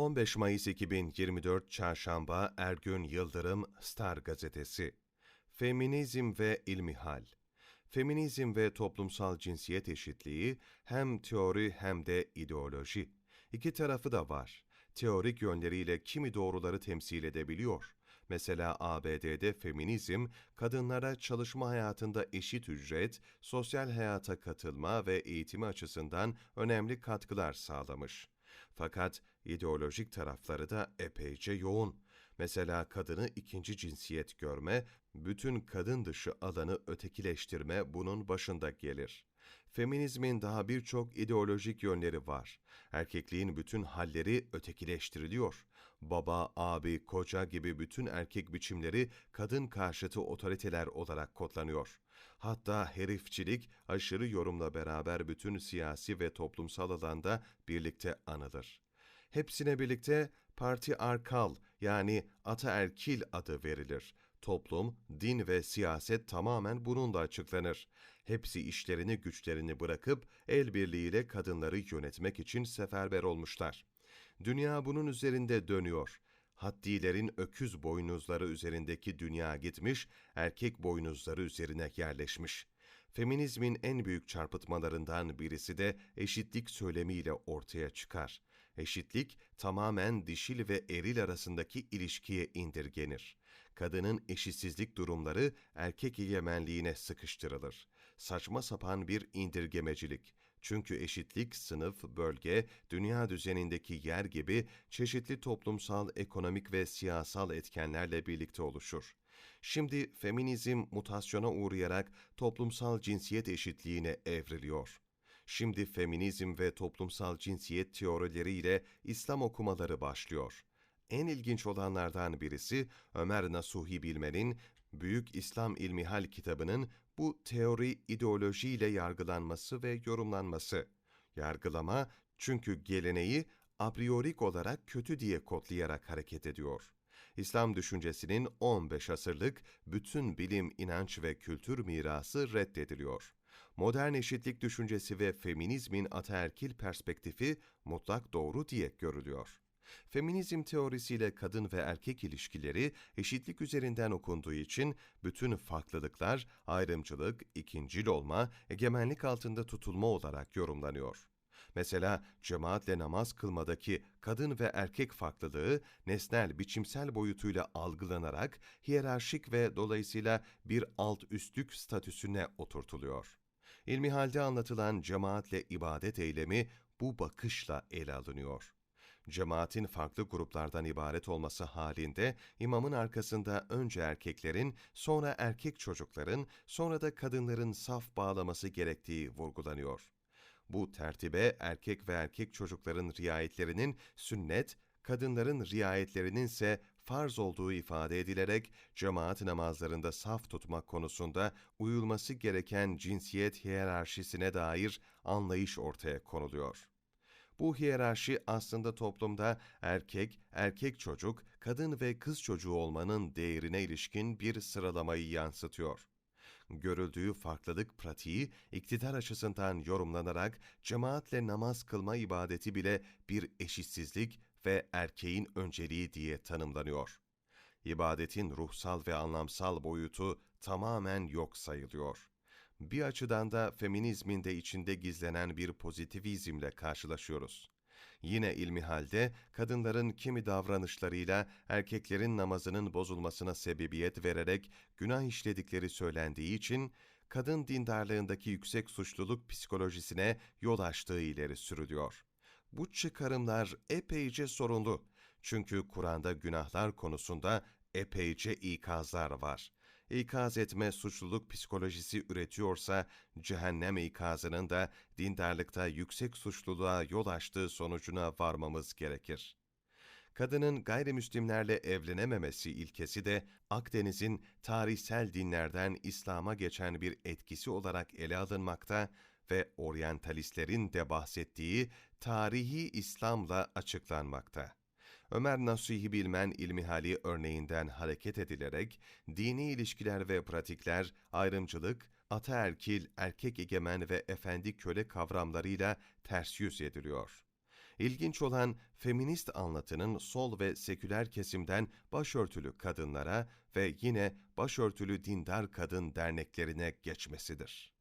15 Mayıs 2024 Çarşamba Ergün Yıldırım Star Gazetesi Feminizm ve İlmihal Feminizm ve toplumsal cinsiyet eşitliği hem teori hem de ideoloji. İki tarafı da var. Teorik yönleriyle kimi doğruları temsil edebiliyor. Mesela ABD'de feminizm, kadınlara çalışma hayatında eşit ücret, sosyal hayata katılma ve eğitimi açısından önemli katkılar sağlamış. Fakat ideolojik tarafları da epeyce yoğun. Mesela kadını ikinci cinsiyet görme, bütün kadın dışı alanı ötekileştirme bunun başında gelir. Feminizmin daha birçok ideolojik yönleri var. Erkekliğin bütün halleri ötekileştiriliyor. Baba, abi, koca gibi bütün erkek biçimleri kadın karşıtı otoriteler olarak kodlanıyor. Hatta herifçilik aşırı yorumla beraber bütün siyasi ve toplumsal alanda birlikte anılır. Hepsine birlikte parti arkal yani ataerkil adı verilir. Toplum, din ve siyaset tamamen bununla açıklanır. Hepsi işlerini güçlerini bırakıp el birliğiyle kadınları yönetmek için seferber olmuşlar. Dünya bunun üzerinde dönüyor. Haddilerin öküz boynuzları üzerindeki dünya gitmiş, erkek boynuzları üzerine yerleşmiş. Feminizmin en büyük çarpıtmalarından birisi de eşitlik söylemiyle ortaya çıkar. Eşitlik tamamen dişil ve eril arasındaki ilişkiye indirgenir. Kadının eşitsizlik durumları erkek egemenliğine sıkıştırılır. Saçma sapan bir indirgemecilik. Çünkü eşitlik sınıf, bölge, dünya düzenindeki yer gibi çeşitli toplumsal, ekonomik ve siyasal etkenlerle birlikte oluşur. Şimdi feminizm mutasyona uğrayarak toplumsal cinsiyet eşitliğine evriliyor. Şimdi feminizm ve toplumsal cinsiyet teorileriyle İslam okumaları başlıyor. En ilginç olanlardan birisi Ömer Nasuhi Bilmen'in Büyük İslam İlmihal kitabının bu teori ideolojiyle yargılanması ve yorumlanması. Yargılama çünkü geleneği a priorik olarak kötü diye kodlayarak hareket ediyor. İslam düşüncesinin 15 asırlık bütün bilim, inanç ve kültür mirası reddediliyor. Modern eşitlik düşüncesi ve feminizmin ataerkil perspektifi mutlak doğru diye görülüyor. Feminizm teorisiyle kadın ve erkek ilişkileri eşitlik üzerinden okunduğu için bütün farklılıklar ayrımcılık, ikincil olma, egemenlik altında tutulma olarak yorumlanıyor. Mesela cemaatle namaz kılmadaki kadın ve erkek farklılığı nesnel biçimsel boyutuyla algılanarak hiyerarşik ve dolayısıyla bir alt üstlük statüsüne oturtuluyor. İlmihalde anlatılan cemaatle ibadet eylemi bu bakışla ele alınıyor. Cemaatin farklı gruplardan ibaret olması halinde imamın arkasında önce erkeklerin, sonra erkek çocukların, sonra da kadınların saf bağlaması gerektiği vurgulanıyor. Bu tertibe erkek ve erkek çocukların riayetlerinin sünnet, kadınların riayetlerinin ise farz olduğu ifade edilerek cemaat namazlarında saf tutmak konusunda uyulması gereken cinsiyet hiyerarşisine dair anlayış ortaya konuluyor. Bu hiyerarşi aslında toplumda erkek, erkek çocuk, kadın ve kız çocuğu olmanın değerine ilişkin bir sıralamayı yansıtıyor görüldüğü farklılık pratiği iktidar açısından yorumlanarak cemaatle namaz kılma ibadeti bile bir eşitsizlik ve erkeğin önceliği diye tanımlanıyor. İbadetin ruhsal ve anlamsal boyutu tamamen yok sayılıyor. Bir açıdan da feminizmin de içinde gizlenen bir pozitivizmle karşılaşıyoruz. Yine ilmihalde kadınların kimi davranışlarıyla erkeklerin namazının bozulmasına sebebiyet vererek günah işledikleri söylendiği için kadın dindarlığındaki yüksek suçluluk psikolojisine yol açtığı ileri sürülüyor. Bu çıkarımlar epeyce sorunlu. Çünkü Kur'an'da günahlar konusunda epeyce ikazlar var. İkaz etme suçluluk psikolojisi üretiyorsa, cehennem ikazının da dindarlıkta yüksek suçluluğa yol açtığı sonucuna varmamız gerekir. Kadının gayrimüslimlerle evlenememesi ilkesi de Akdeniz'in tarihsel dinlerden İslam'a geçen bir etkisi olarak ele alınmakta ve oryantalistlerin de bahsettiği tarihi İslam'la açıklanmakta. Ömer Nasuhi Bilmen İlmihali örneğinden hareket edilerek dini ilişkiler ve pratikler, ayrımcılık, ataerkil, erkek egemen ve efendi köle kavramlarıyla ters yüz ediliyor. İlginç olan feminist anlatının sol ve seküler kesimden başörtülü kadınlara ve yine başörtülü dindar kadın derneklerine geçmesidir.